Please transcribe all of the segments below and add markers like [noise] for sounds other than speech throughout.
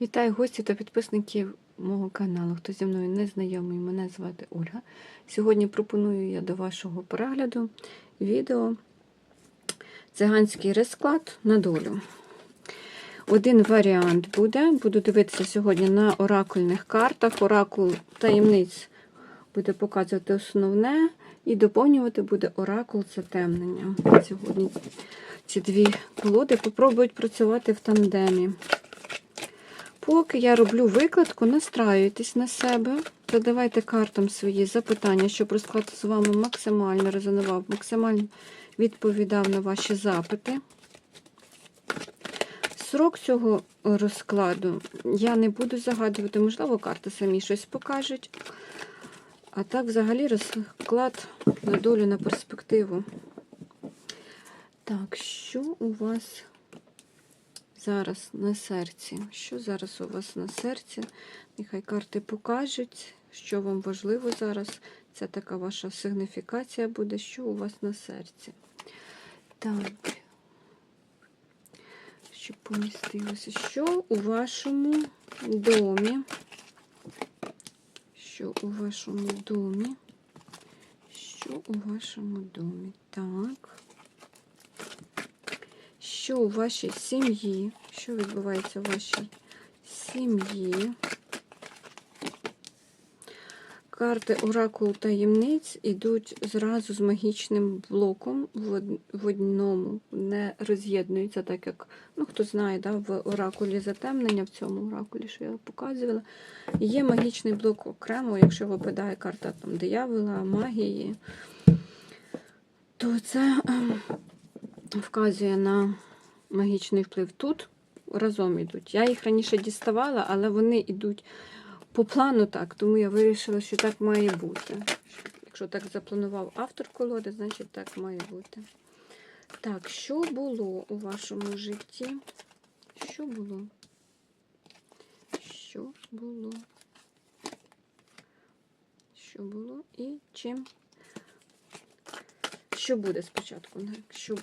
Вітаю гості та підписників мого каналу. Хто зі мною не знайомий, мене звати Ольга. Сьогодні пропоную я до вашого перегляду відео циганський розклад на долю. Один варіант буде. Буду дивитися сьогодні на оракульних картах. Оракул таємниць буде показувати основне, і доповнювати буде оракул затемнення. Сьогодні ці дві колоди попробують працювати в тандемі. Поки я роблю викладку, настраюйтесь на себе, задавайте картам свої запитання, щоб розклад з вами максимально резонував, максимально відповідав на ваші запити. Срок цього розкладу я не буду загадувати, можливо, карти самі щось покажуть. А так, взагалі, розклад на долю на перспективу. Так, що у вас зараз на серці? Що зараз у вас на серці? Нехай карти покажуть, що вам важливо зараз. Це така ваша сигніфікація буде, що у вас на серці. Так. Щоб помістилося. Що у вашому домі? Що у вашому домі? Що у вашому домі? Так. Що у вашій сім'ї? Що відбувається у вашій сім'ї? Карти Оракул таємниць йдуть зразу з магічним блоком в одному, не роз'єднуються, так як, ну хто знає, да, в оракулі затемнення, в цьому оракулі, що я показувала, є магічний блок окремо, якщо випадає карта там диявола, магії, то це ем, вказує на магічний вплив тут. Разом йдуть. Я їх раніше діставала, але вони йдуть по плану так, тому я вирішила, що так має бути. Якщо так запланував автор колоди, значить так має бути. Так, що було у вашому житті? Що було? Що було? Що було і чим? Що буде спочатку? Що,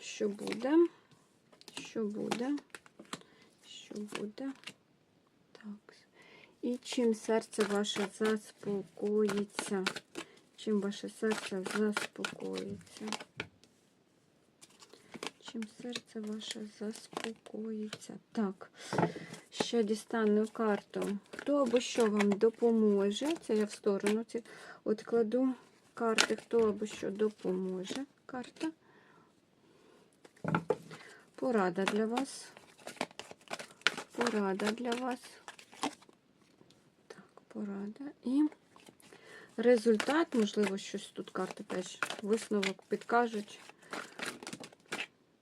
що буде? Що буде? Що буде? Так. І чим серце ваше заспокоїться? Чим ваше серце заспокоїться? Чим серце ваше заспокоїться? Так, ще дістану карту. Хто або що вам допоможе? Це я в сторону ці кладу карти, хто або що допоможе. Карта. Порада для вас. Порада для вас. Так, порада. І результат, можливо, щось тут карти теж висновок підкажуть.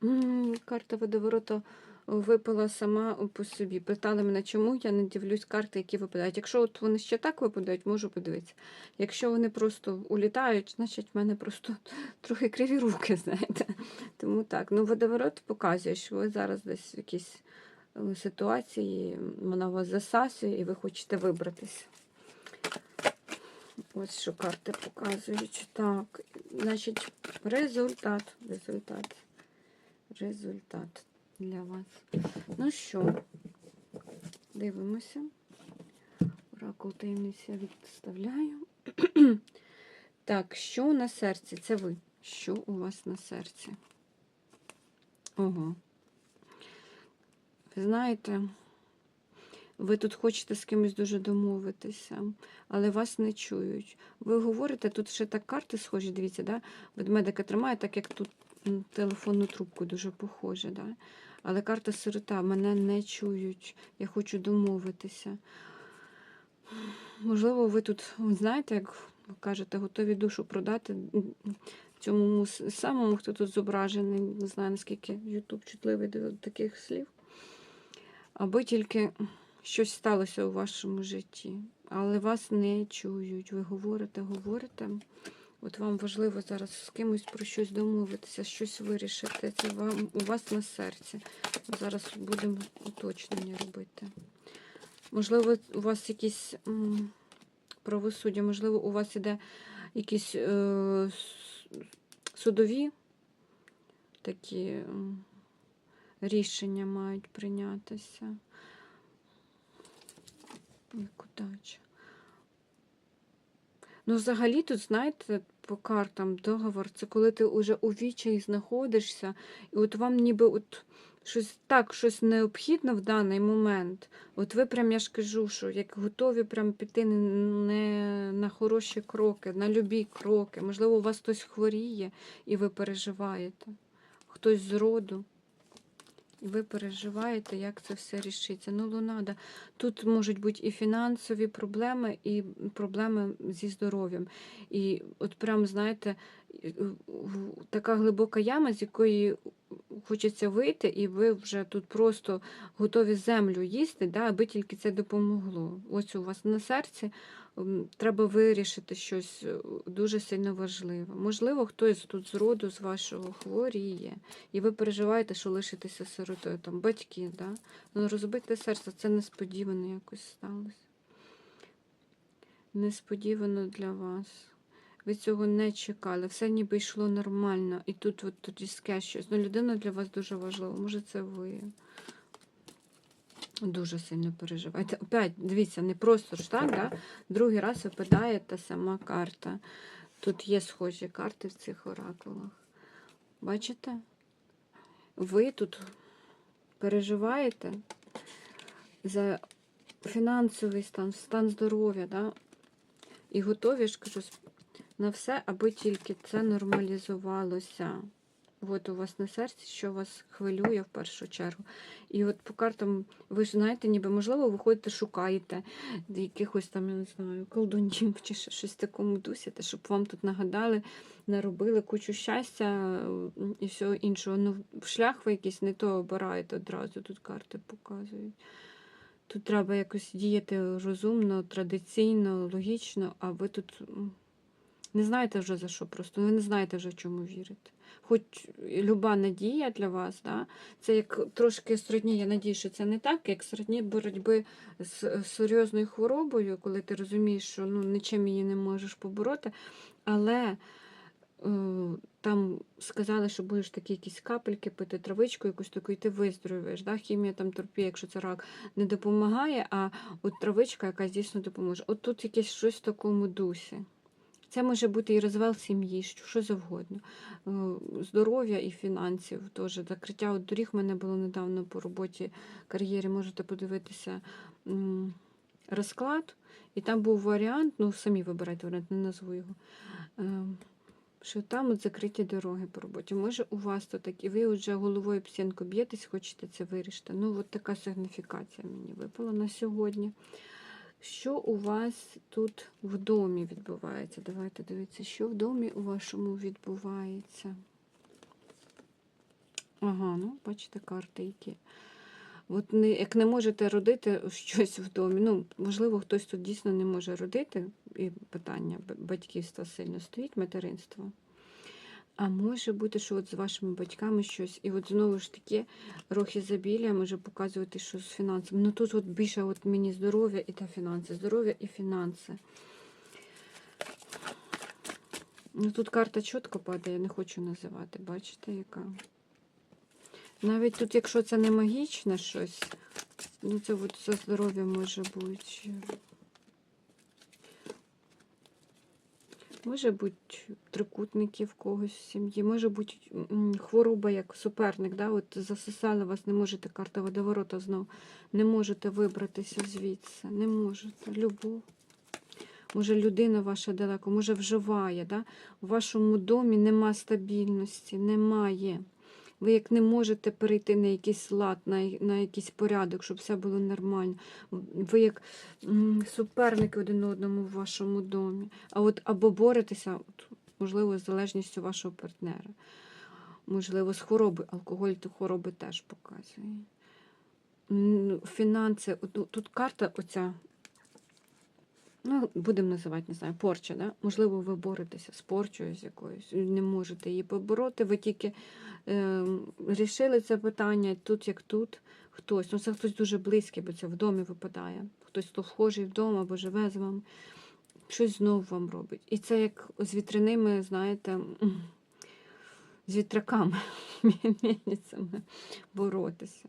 М -м, карта водоворота випала сама по собі. Питали мене, чому я не дивлюсь карти, які випадають. Якщо от вони ще так випадають, можу подивитися. Якщо вони просто улітають, значить в мене просто [laughs] трохи криві руки, знаєте. Тому так. Ну, водоворот показує, що ви зараз десь в якійсь е, ситуації, вона вас засасує і ви хочете вибратися. Ось що карти показують. Так, значить, результат. Результат. Результат для вас. Ну що, дивимося. Оракул таємниця відставляю. [clears throat] так, що на серці? Це ви. Що у вас на серці? Ого. Ви знаєте, ви тут хочете з кимось дуже домовитися, але вас не чують. Ви говорите, тут ще так карти схожі, дивіться, да? ведмедика тримає, так як тут телефонну трубку дуже похоже. Да? Але карта сирота, мене не чують. Я хочу домовитися. Можливо, ви тут, знаєте, як кажете, готові душу продати цьому самому, хто тут зображений, не знаю, наскільки Ютуб чутливий до таких слів. Аби тільки щось сталося у вашому житті. Але вас не чують. Ви говорите, говорите. От вам важливо зараз з кимось про щось домовитися, щось вирішити. Це вам у вас на серці. Зараз будемо уточнення робити. Можливо, у вас якісь м, правосуддя, можливо, у вас іде якісь е, судові такі м, рішення мають прийнятися. Як удача. Ну, взагалі, тут, знаєте, по картам договор, це коли ти вже у вічі знаходишся, і от вам ніби от щось так, щось необхідно в даний момент. От ви прям, я ж кажу, що як готові прям піти не на хороші кроки, на любі кроки. Можливо, у вас хтось хворіє і ви переживаєте, хтось з роду. Ви переживаєте, як це все рішиться. Ну, Лунада. Тут можуть бути і фінансові проблеми, і проблеми зі здоров'ям. І от прям, знаєте, така глибока яма, з якої хочеться вийти, і ви вже тут просто готові землю їсти, да, аби тільки це допомогло. Ось у вас на серці треба вирішити щось е, дуже сильно важливе. Можливо, хтось тут з роду з вашого хворіє, і ви переживаєте, що лишитеся сиротою, там батьки, да? Ну, розбите серце, це несподівано якось сталося. Несподівано для вас. Ви цього не чекали, все ніби йшло нормально. І тут от різке щось. Ну, людина для вас дуже важлива. Може, це ви. Дуже сильно переживаєте. Опять, дивіться, не просто ж так, да? другий раз випадає та сама карта. Тут є схожі карти в цих оракулах. Бачите? Ви тут переживаєте за фінансовий стан, стан здоров'я, да? і готові ж кажу, на все, аби тільки це нормалізувалося. От у вас на серці, що вас хвилює в першу чергу. І от по картам, ви ж знаєте, ніби, можливо, ви ходите, шукаєте якихось там, я не знаю, колдунів чи щось такому дусі, те, щоб вам тут нагадали, наробили кучу щастя і всього іншого. Ну, шлях ви якийсь не то обираєте одразу, тут карти показують. Тут треба якось діяти розумно, традиційно, логічно, а ви тут не знаєте вже за що просто, ви не знаєте вже чому вірити. Хоч люба надія для вас, да, це як трошки сродні, я надію, що це не так, як сродні боротьби з серйозною хворобою, коли ти розумієш, що ну, нічим її не можеш побороти, але е, там сказали, що будеш такі якісь капельки пити, травичку якусь таку, і ти виздоровієш. Да? Хімія там торпі, якщо це рак, не допомагає, а от травичка, яка дійсно допоможе. От тут якесь щось в такому дусі. Це може бути і розвал сім'ї, що завгодно. Е, Здоров'я і фінансів теж. Закриття от доріг в мене було недавно по роботі кар'єрі. Можете подивитися розклад. І там був варіант, ну самі вибирайте варіант, не назву його. е, Що там от закриті дороги по роботі. Може, у вас то так, і ви вже головою об стінку б'єтесь, хочете це вирішити. Ну, от така сигніфікація мені випала на сьогодні. Що у вас тут в домі відбувається? Давайте дивіться, що в домі у вашому відбувається. Ага, ну, бачите, карти які. От не, як не можете родити щось в домі, ну, можливо, хтось тут дійсно не може родити, і питання батьківства сильно стоїть, материнство. А може бути, що от з вашими батьками щось, і от знову ж таки рох ізобілія може показувати, що з фінансами. Ну тут от більше от мені здоров'я і та фінанси. Здоров'я і фінанси. Ну тут карта чітко падає, я не хочу називати. Бачите, яка? Навіть тут, якщо це не магічне щось, ну це от за здоров'я може бути. Може бути трикутники в когось в сім'ї, може бути хвороба як суперник, да? от засосали вас, не можете карта водоворота знову, не можете вибратися звідси, не можете. Любов. Може, людина ваша далеко, може вживає. Да? У вашому домі нема стабільності, немає. Ви як не можете перейти на якийсь лад, на, на якийсь порядок, щоб все було нормально. Ви як суперники один одному в вашому домі. А от або боретеся, можливо, з залежністю вашого партнера. Можливо, з хвороби. Алкоголь то хвороби теж показує. Фінанси, тут- тут карта оця. Ну, будемо називати, не знаю, порча, да? Можливо, ви боретеся з порчою з якоюсь, не можете її побороти, ви тільки е, рішили це питання тут, як тут, хтось. Ну, це хтось дуже близький, бо це в домі випадає. Хтось, хто вхожий вдома або живе з вами, щось знову вам робить. І це як з вітряними, знаєте, з вітраками, [laughs] мельницями боротися.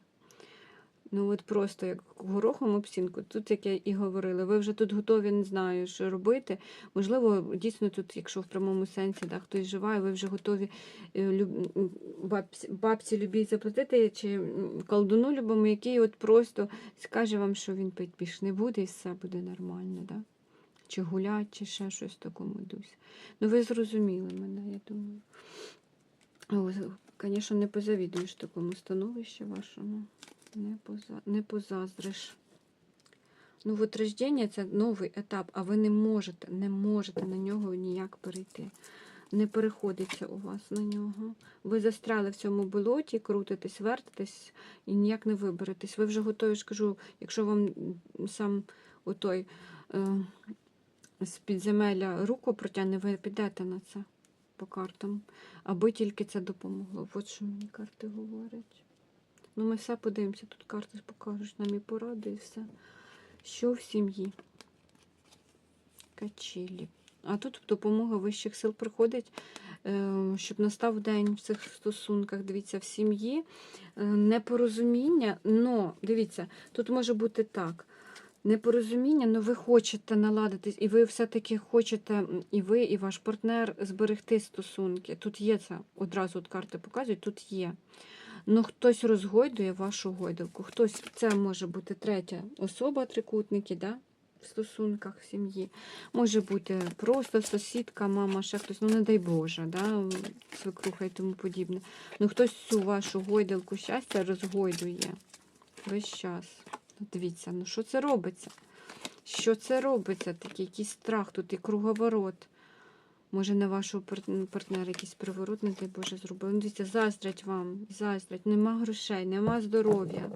Ну от просто як горохом об стінку, тут, як я і говорила, ви вже тут готові, не знаю, що робити. Можливо, дійсно тут, якщо в прямому сенсі да, хтось живає, ви вже готові е, бабці, бабці любіть заплатити, чи колдуну любому, який от просто скаже вам, що він пить більш не буде, і все буде нормально. Да? Чи гулять, чи ще щось в такому дусі. Ну, ви зрозуміли мене, я думаю. Звісно, не позавідуєш такому становищі вашому. Не, поза... не позаздриш. Ну, от рождення це новий етап, а ви не можете, не можете на нього ніяк перейти. Не переходиться у вас на нього. Ви застряли в цьому болоті, крутитесь, вертитесь і ніяк не виберетесь. Ви вже готові, ж кажу, якщо вам сам отой е, з підземелля руку протягне, ви підете на це по картам, аби тільки це допомогло. От що мені карти говорять. Ну, ми все подивимося, тут карти покажуть нам і поради, і все. Що в сім'ї? Качелі. А тут допомога вищих сил приходить, е, щоб настав день в цих стосунках. Дивіться, в сім'ї е, непорозуміння, но дивіться, тут може бути так. Непорозуміння, але ви хочете наладитись, і ви все-таки хочете, і ви, і ваш партнер зберегти стосунки. Тут є це, одразу от карти показують, тут є. Ну, хтось розгойдує вашу гойдалку. Хтось, це може бути третя особа, трикутники, да? в стосунках в сім'ї. Може бути просто сусідка, мама, ще хтось, ну не дай Боже, да? свекруха і тому подібне. Ну, хтось цю вашу гойдалку щастя розгойдує весь час. Ну, Дивіться, ну що це робиться? Що це робиться? Такий якийсь страх, тут і круговорот. Може, на вашого партнера якийсь приворот, не дай Боже, зробив. Ну, дивіться, заздрять вам, заздрять. Нема грошей, нема здоров'я.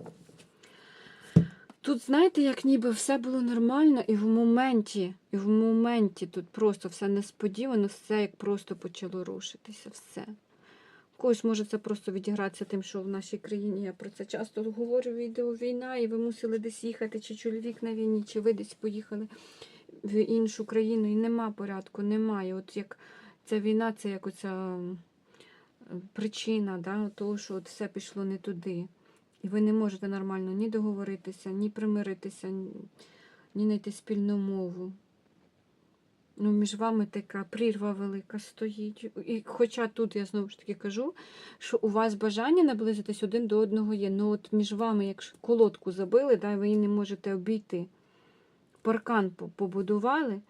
Тут, знаєте, як ніби все було нормально, і в моменті, і в моменті тут просто все несподівано, все як просто почало рушитися. Все. Когось може це просто відігратися тим, що в нашій країні я про це часто говорю відео війна, і ви мусили десь їхати, чи чоловік на війні, чи ви десь поїхали в іншу країну, і нема порядку, немає. От як ця війна, це як оця причина да, того, що от все пішло не туди. І ви не можете нормально ні договоритися, ні примиритися, ні, знайти спільну мову. Ну, між вами така прірва велика стоїть. І хоча тут я знову ж таки кажу, що у вас бажання наблизитись один до одного є. Ну от між вами, якщо колодку забили, да, ви її не можете обійти. Паркан побудували,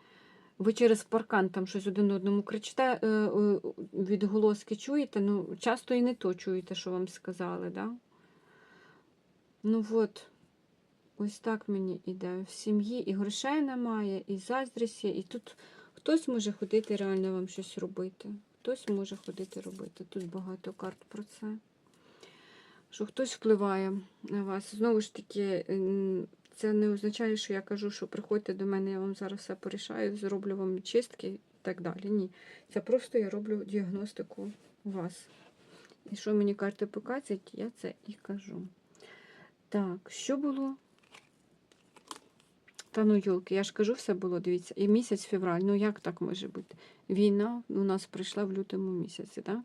ви через паркан там щось один одному кричите, е, е, відголоски чуєте, ну часто і не то чуєте, що вам сказали, да? Ну от, ось так мені іде. В сім'ї і грошей немає, і заздрість є, і тут хтось може ходити реально вам щось робити. Хтось може ходити робити. Тут багато карт про це. Що хтось впливає на вас. Знову ж таки, це не означає, що я кажу, що приходьте до мене, я вам зараз все порішаю, зроблю вам чистки і так далі. Ні. Це просто я роблю діагностику вас. І що мені карти показують, я це і кажу. Так, що було? Та ну, йолки, я ж кажу, все було, дивіться, і місяць февраль. Ну як так може бути? Війна у нас прийшла в лютому місяці, так?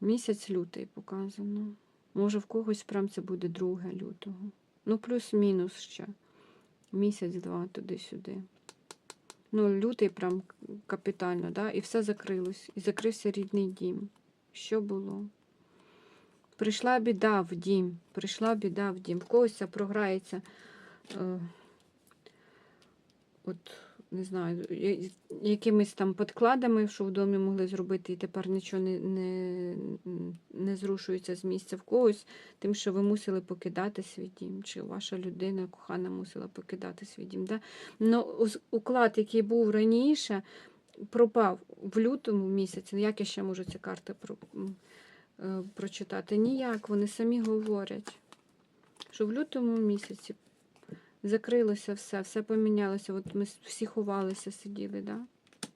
Місяць лютий показано. Може, в когось прям це буде 2 лютого. Ну, плюс-мінус ще. Місяць-два туди-сюди. Ну, лютий прям капітально, да? і все закрилось. І закрився рідний дім. Що було? Прийшла біда в дім. Прийшла біда в дім. В когось програється. Е, от, не знаю, якимись там подкладами, що в домі могли зробити, і тепер нічого не, не, зрушується з місця в когось, тим, що ви мусили покидати свій дім, чи ваша людина кохана мусила покидати свій дім. Да? Ну, ос- уклад, який був раніше, пропав в лютому місяці. Ну, Як я ще можу ці карти про, е, прочитати? Ніяк, вони самі говорять, що в лютому місяці закрилося все, все помінялося. От ми всі ховалися, сиділи, да?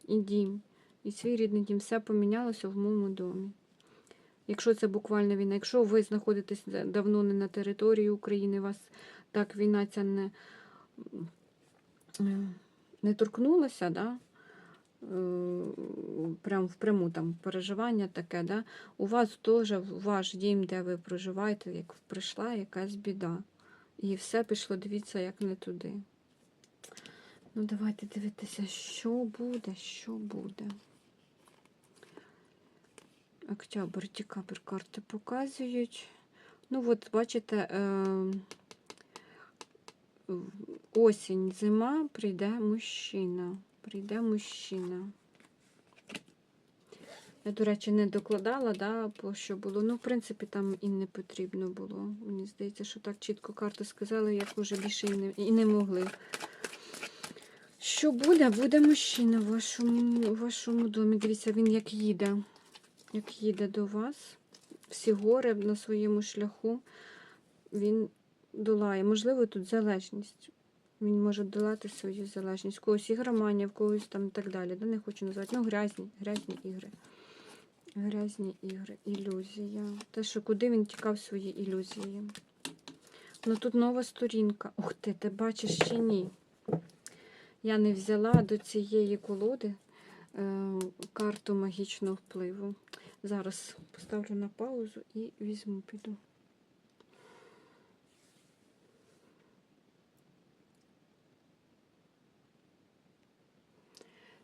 і дім, і свій рідний дім, все помінялося в моєму домі. Якщо це буквально війна, якщо ви знаходитесь давно не на території України, вас так війна ця не, не торкнулася, да? е, прям впряму там переживання таке, да? у вас теж ваш дім, де ви проживаєте, як прийшла якась біда. І все пішло, дивіться, як не туди. Ну, давайте дивитися, що буде, що буде. Октябрь, декабрь карти показують. Ну, от, бачите, е, осінь, зима, прийде мужчина. Прийде мужчина. Я, до речі, не докладала, да, що було. Ну, в принципі, там і не потрібно було. Мені здається, що так чітко карти сказали, як уже більше і не, і не могли. Що буде? Буде мужчина в вашому, у вашому домі. Дивіться, він як їде. Як їде до вас. Всі гори на своєму шляху він долає. Можливо, тут залежність. Він може долати свою залежність. В когось ігроманія, в когось там і так далі. Да? Не хочу назвати. Ну, грязні, грязні ігри. Грязні ігри, ілюзія. Те, що куди він тікав свої ілюзії. Ну тут нова сторінка. Ух ти, ти бачиш чи ні? Я не взяла до цієї колоди карту магічного впливу. Зараз поставлю на паузу і візьму, піду.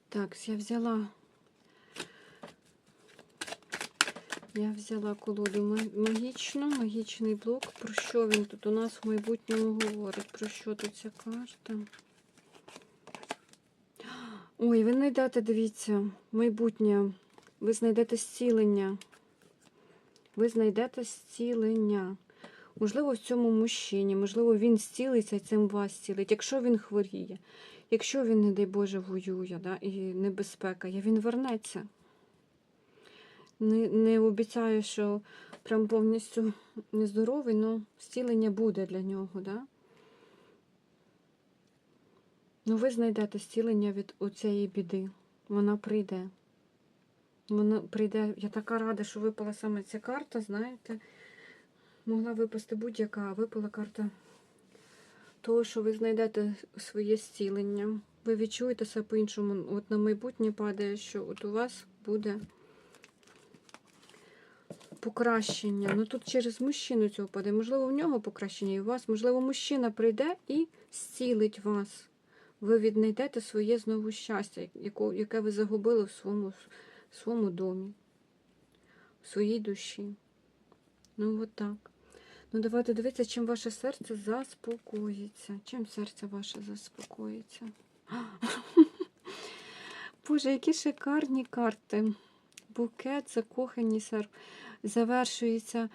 Так, я взяла. Я взяла колоду магічну, магічний блок. Про що він тут у нас в майбутньому говорить? Про що тут ця карта? Ой, ви знайдете, дивіться, майбутнє. Ви знайдете зцілення. Ви знайдете зцілення. Можливо, в цьому мужчині, можливо, він зцілиться і цим вас зцілить. Якщо він хворіє, якщо він, не дай Боже, воює, да, і небезпека є, він вернеться. Не, не обіцяю, що прям повністю нездоровий, але зцілення буде для нього. Да? Ну, ви знайдете зцілення від оцієї біди. Вона прийде. Вона прийде. Я така рада, що випала саме ця карта, знаєте. Могла випасти будь-яка, а випала карта того, що ви знайдете своє зцілення. Ви відчуєте себе по-іншому. От на майбутнє падає, що от у вас буде покращення. Ну тут через мужчину цього падає. Можливо, в нього покращення і у вас. Можливо, мужчина прийде і зцілить вас. Ви віднайдете своє знову щастя, яке ви загубили в своєму, в своєму домі, в своїй душі. Ну, от так. Ну, давайте дивитися, чим ваше серце заспокоїться. Чим серце ваше заспокоїться. [gasps] Боже, які шикарні карти. Букет, закохані серп. Завершується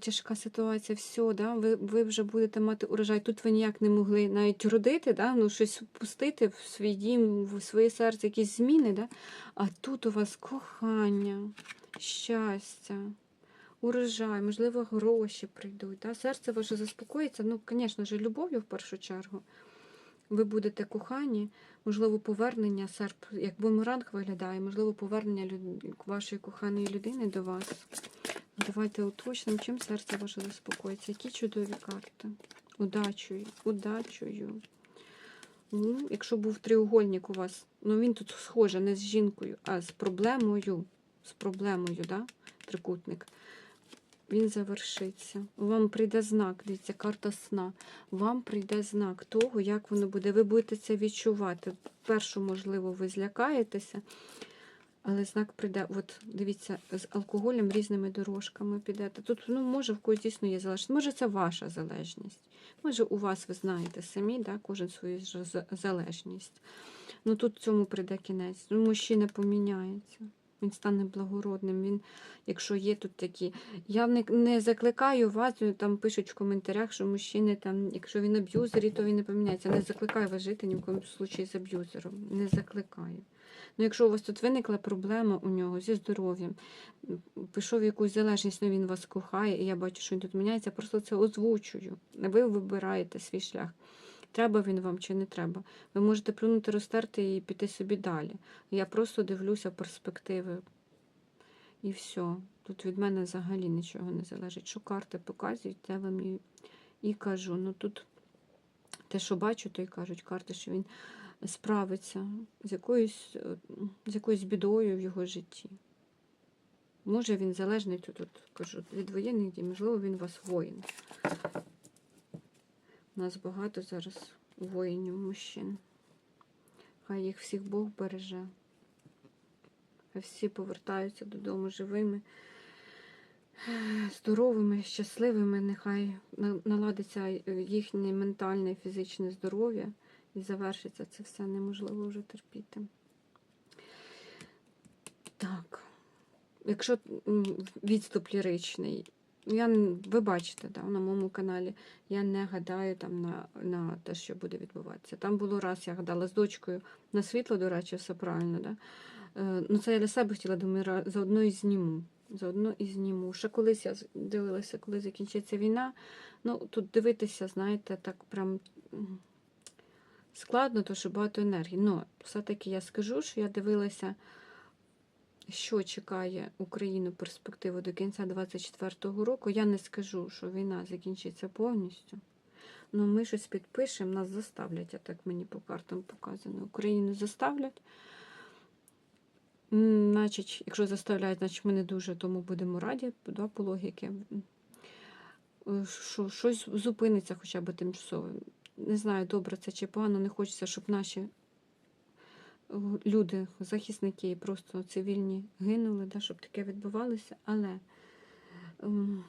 тяжка ситуація, все, да? ви, ви вже будете мати урожай. Тут ви ніяк не могли навіть родити, да? ну, щось пустити в свій дім, в своє серце, якісь зміни. Да? А тут у вас кохання, щастя, урожай, можливо, гроші прийдуть. Да? Серце ваше заспокоїться, ну, звісно ж, любов'ю в першу чергу. Ви будете кохані, можливо, повернення серп, як бумеранг виглядає, можливо, повернення люд... вашої коханої людини до вас. Давайте уточнимо, чим серце ваше заспокоїться. Які чудові карти. Удачею, удачею. Ну, якщо був треугольник у вас, ну він тут схоже не з жінкою, а з проблемою. З проблемою, да? трикутник. Він завершиться. Вам прийде знак, дивіться, карта сна. Вам прийде знак того, як воно буде. Ви будете це відчувати. Першу, можливо, ви злякаєтеся, але знак прийде. От дивіться, з алкоголем різними дорожками підете. Тут, ну, може, в когось дійсно є залежність. Може, це ваша залежність. Може, у вас, ви знаєте самі, да, кожен свою залежність. Ну тут цьому прийде кінець. Ну, мужчина поміняється. Він стане благородним. Він, якщо є тут такі. Я не, не закликаю вас, ну, там пишуть в коментарях, що мужчини, там, якщо він аб'юзер, то він не поміняється. Не закликаю вас жити ні в коєму случаї з аб'юзером. Не закликаю. Ну, якщо у вас тут виникла проблема у нього зі здоров'ям, пішов якусь залежність, ну він вас кохає, і я бачу, що він тут міняється, просто це озвучую. Ви вибираєте свій шлях. Треба він вам чи не треба. Ви можете плюнути, розтерти і піти собі далі. Я просто дивлюся перспективи. І все. Тут від мене взагалі нічого не залежить. Що карти показують, те вам і, кажу. Ну тут те, що бачу, то й кажуть карти, що він справиться з якоюсь, е, з якоюсь бідою в його житті. Може він залежний тут, тут кажу, від воєнних дій, можливо, він у вас воїн. У Нас багато зараз воїнів, мужчин. Хай їх всіх Бог береже. Хай всі повертаються додому живими, здоровими, щасливими. Нехай наладиться їхнє ментальне і фізичне здоров'я і завершиться це все неможливо вже терпіти. Так. Якщо відступ ліричний, я, ви бачите, да, на моєму каналі, я не гадаю там на, на те, що буде відбуватися. Там було раз, я гадала з дочкою на світло, до речі, все правильно. Да? Е, ну, це я для себе хотіла, думаю, заодно і зніму. Заодно і зніму. Ще колись я дивилася, коли закінчиться війна. Ну, тут дивитися, знаєте, так прям складно, тому що багато енергії. Ну, все-таки я скажу, що я дивилася що чекає Україну перспективу до кінця 2024 року, я не скажу, що війна закінчиться повністю. Ну, ми щось підпишемо, нас заставлять, а так мені по картам показано. Україну заставлять. Значить, якщо заставляють, значить ми не дуже тому будемо раді, да, по логіки. Е, Що, щось зупиниться хоча б тимчасово. Не знаю, добре це чи погано, не хочеться, щоб наші е, люди, захисники, просто цивільні гинули, да, щоб таке відбувалося, але ем,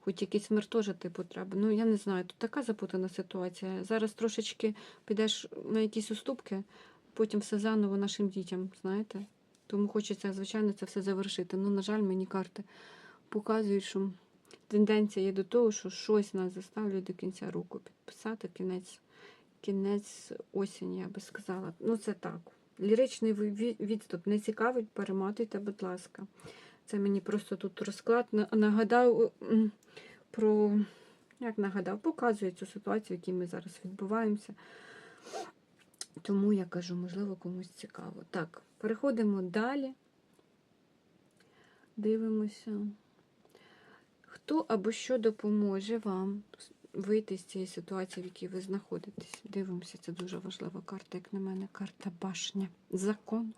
хоч якийсь теж типу треба. Ну, я не знаю, тут така запутана ситуація. Зараз трошечки підеш на якісь уступки, потім все заново нашим дітям, знаєте. Тому хочеться, звичайно, це все завершити. Ну, на жаль, мені карти показують, що тенденція є до того, що щось нас заставлять до кінця року підписати кінець кінець осені, я би сказала. Ну, це так. Ліричний відступ не цікавить, перематуйте, будь ласка. Це мені просто тут розклад нагадав про, як нагадав, показує цю ситуацію, в якій ми зараз відбуваємося. Тому я кажу, можливо, комусь цікаво. Так, переходимо далі. Дивимося. Хто або що допоможе вам вийти з цієї ситуації, в якій ви знаходитесь? Дивимося, це дуже важлива карта, як на мене, карта башня. Закон.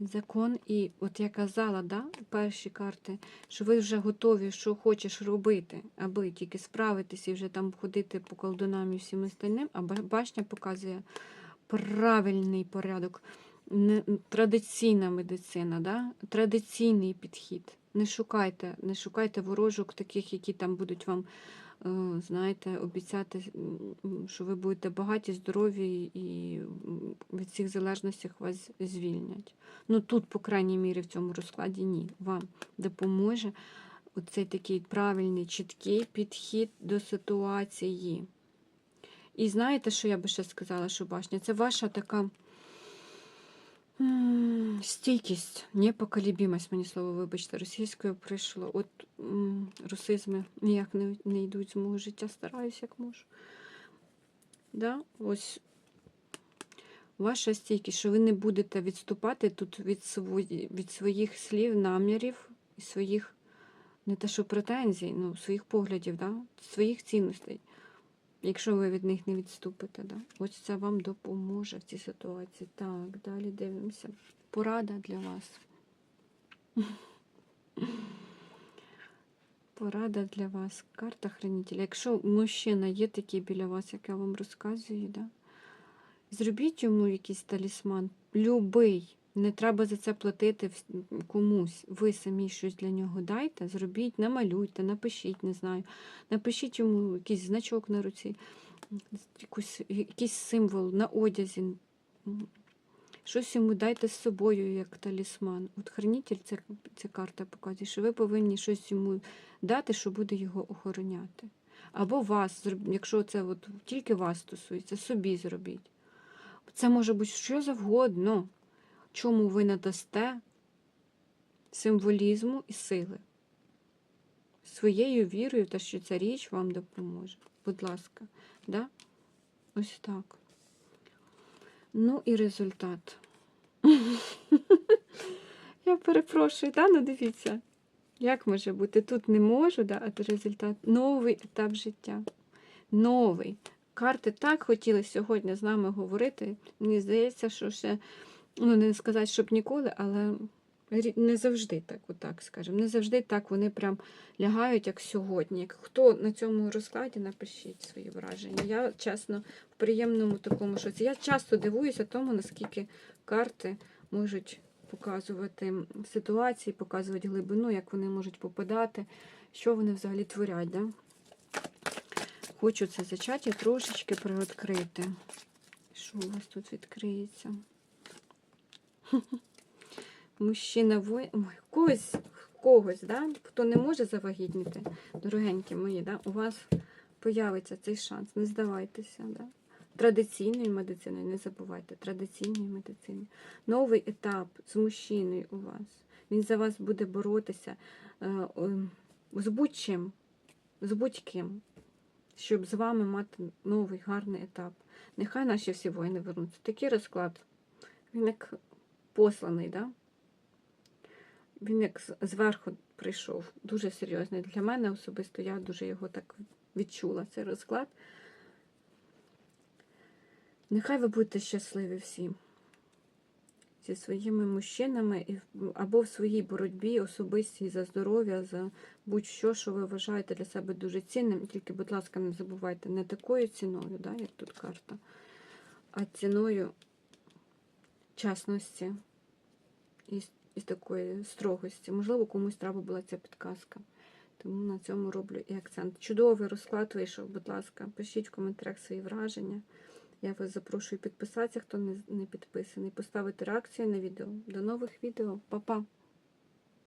Закон, і от я казала, да, перші карти, що ви вже готові, що хочеш робити, аби тільки справитись і вже там ходити по колдунам і всім остальним, а башня показує правильний порядок, традиційна медицина, да? традиційний підхід. Не шукайте, не шукайте ворожок, таких, які там будуть вам, е, знаєте, обіцяти, що ви будете багаті, здорові і від всіх залежностей вас звільнять. Ну тут, по крайній мірі, в цьому розкладі ні. Вам допоможе оцей такий правильний, чіткий підхід до ситуації. І знаєте, що я би ще сказала, що башня? Це ваша така стійкість, непоколебімость, мені слово, вибачте, російською прийшло. От русизми ніяк не, не йдуть з мого життя, стараюсь, як можу. Да? Ось ваша стійкість, що ви не будете відступати тут від, свої, від своїх слів, намірів і своїх, не те, що претензій, ну, своїх поглядів, да? своїх цінностей. Якщо ви від них не відступите, да? ось це вам допоможе в цій ситуації. Так, далі дивимося. Порада для вас. Порада для вас. Карта хранителя. Якщо мужчина є такий біля вас, як я вам розказую, да? зробіть йому якийсь талісман. Любий. Не треба за це платити комусь. Ви самі щось для нього дайте, зробіть, намалюйте, напишіть, не знаю. Напишіть йому якийсь значок на руці, якусь, якийсь символ на одязі. Щось йому дайте з собою як талісман. От хранитель, це, ця карта показує, що ви повинні щось йому дати, що буде його охороняти. Або вас, якщо це от тільки вас стосується, собі зробіть. Це може бути що завгодно, чому ви надасте символізму і сили. Своєю вірою, та що ця річ вам допоможе. Будь ласка, да? ось так. Ну і результат. [laughs] Я перепрошую, да? ну дивіться, як може бути? Тут не можу, да? а результат новий етап життя. Новий. Карти так хотіли сьогодні з нами говорити. Мені здається, що ще, ну не сказати, щоб ніколи, але Не завжди так, отак скажемо. Не завжди так вони прям лягають, як сьогодні. Хто на цьому розкладі, напишіть свої враження. Я чесно в приємному такому шоці. Я часто дивуюся тому, наскільки карти можуть показувати ситуації, показувати глибину, як вони можуть попадати, що вони взагалі творять. Да? Хочу це зачаття трошечки приоткрити. Що у вас тут відкриється? Мужчина воїн. Ой, когось, когось, да? хто не може завагітніти, дорогенькі мої, да? у вас появиться цей шанс. Не здавайтеся. Да? Традиційною медициною, не забувайте, традиційною медициною. Новий етап з мужчиною у вас. Він за вас буде боротися е, з будь-чим, з будь-ким, щоб з вами мати новий гарний етап. Нехай наші всі воїни вернуться. Такий розклад, він як посланий, да? він як зверху прийшов, дуже серйозний. Для мене особисто я дуже його так відчула, цей розклад. Нехай ви будете щасливі всі зі своїми мужчинами або в своїй боротьбі особистій за здоров'я, за будь-що, що ви вважаєте для себе дуже цінним. Тільки, будь ласка, не забувайте, не такою ціною, да, як тут карта, а ціною чесності і, і такої строгості. Можливо, комусь треба була ця підказка. Тому на цьому роблю і акцент. Чудовий розклад вийшов, будь ласка, пишіть в коментарях свої враження. Я вас запрошую підписатися, хто не, не підписаний, поставити реакцію на відео. До нових відео. Па-па!